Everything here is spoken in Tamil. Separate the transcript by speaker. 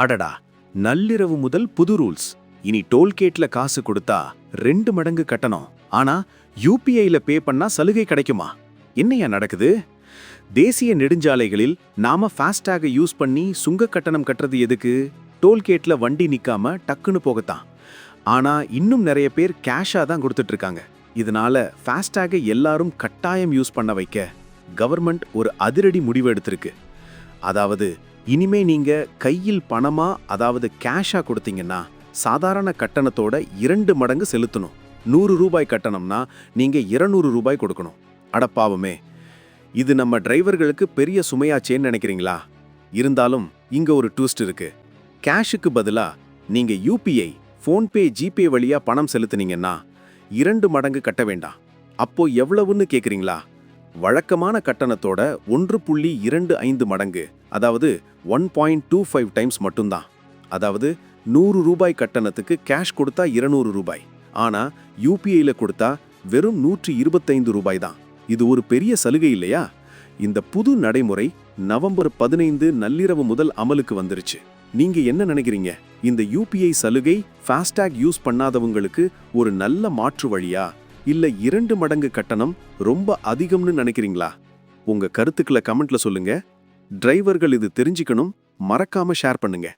Speaker 1: அடடா நள்ளிரவு முதல் புது ரூல்ஸ். இனி டோல்கேட்ல காசு கொடுத்தா ரெண்டு மடங்கு கட்டணும். ஆனா யூபிஐல பே பண்ணா சலுகை கிடைக்குமா? என்னையா நடக்குது? தேசிய நெடுஞ்சாலைகளில் நாம ஃபாஸ்டாக யூஸ் பண்ணி சுங்க கட்டணம் கட்டுறது எதுக்கு? டோல்கேட்ல வண்டி நிக்காம டக்குன்னு போகத்தான். ஆனா இன்னும் நிறைய பேர் கேஷா தான் கொடுத்துட்டு இருக்காங்க இதனால ஃபாஸ்டாக எல்லாரும் கட்டாயம் யூஸ் பண்ண வைக்க கவர்மெண்ட் ஒரு அதிரடி முடிவு எடுத்திருக்கு. அதாவது இனிமே நீங்க கையில் பணமா அதாவது கேஷா கொடுத்தீங்கன்னா சாதாரண கட்டணத்தோட இரண்டு மடங்கு செலுத்தணும். நூறு ரூபாய் கட்டணம்னா நீங்க இருநூறு ரூபாய் கொடுக்கணும். அடப்பாவமே இது நம்ம டிரைவர்களுக்கு பெரிய சுமையாச்சேன்னு நினைக்கிறீங்களா? இருந்தாலும் இங்க ஒரு ட்விஸ்ட் இருக்கு. கேஷுக்கு பதிலா நீங்க யூபிஐ ஃபோன்பே ஜிபே வழியா பணம் செலுத்துனீங்கன்னா இரண்டு மடங்கு கட்ட வேண்டாம். அப்போ எவ்வளவுன்னு கேக்குறீங்களா? வழக்கமான கட்டணத்தோட ஒன்று புள்ளி இரண்டு ஐந்து மடங்கு. அதாவது one point two five times மட்டும்தான். அதாவது நூறு ரூபாய் கட்டணத்துக்கு கேஷ் கொடுத்தா இருநூறு ரூபாய். ஆனா யூபிஐயில் கொடுத்தா வெறும் நூற்றி இருபத்தைந்து ரூபாய் தான். இது ஒரு பெரிய சலுகை இல்லையா? இந்த புது நடைமுறை நவம்பர் பதினைந்து நள்ளிரவு முதல் அமலுக்கு வந்துருச்சு. நீங்க என்ன நினைக்கிறீங்க? இந்த யூபிஐ சலுகை ஃபாஸ்டாக் யூஸ் பண்ணாதவங்களுக்கு ஒரு நல்ல மாற்று வழியா? இல்ல இரண்டு மடங்கு கட்டணம் ரொம்ப அதிகம்னு நினைக்கிறீங்களா? உங்க கருத்துக்களை கமெண்ட்ல சொல்லுங்க. டிரைவர்கள் இது தெரிஞ்சுக்கணும் மறக்காம ஷேர் பண்ணுங்க.